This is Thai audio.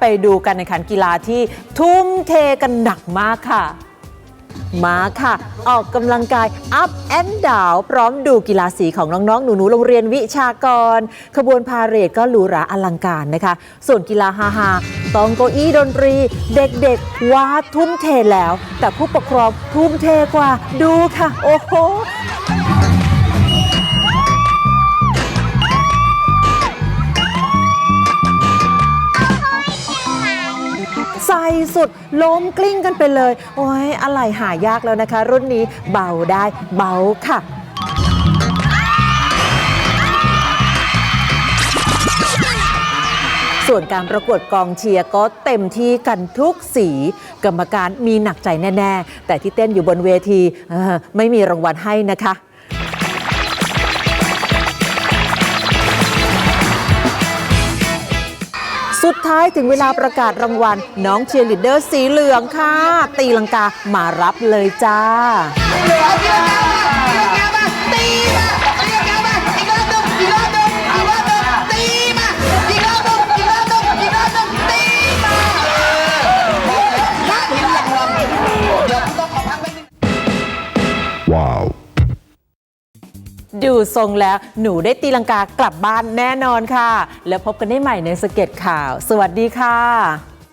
ไปดูการแข่งขันกีฬาที่ทุ่มเทกันหนักมากค่ะ มาค่ะ ออกกำลังกาย up and down พร้อมดูกีฬาสีของน้องๆ หนูๆ โรงเรียนวิชากร ขบวนพาเหรดก็หรูหราอลังการนะคะ ส่วนกีฬาฮาฮาต้องเก้าอี้ดนตรี เด็กๆว้าทุ่มเทแล้ว แต่ผู้ปกครองทุ่มเทกว่าดูค่ะ โอ้โห ใส่สุดล้มกลิ้งกันไปเลย โอ้ยอะไรหายากแล้วนะคะ รุ่นนี้เบาได้เบาค่ะส่วนการประกวดกองเชียร์ก็เต็มที่กันทุกสี กรรมการมีหนักใจแน่ ๆ แต่ที่เต้นอยู่บนเวทีไม่มีรางวัลให้นะคะ สุดท้ายถึงเวลาประกาศรางวัล น้องเชียร์ลีดเดอร์สีเหลืองค่ะ ตีลังกามารับเลยจ้า ดูทรงแล้วหนูได้ตีลังกากลับบ้านแน่นอนค่ะ แล้วพบกันได้ใหม่ในสเก็ตข่าว สวัสดีค่ะ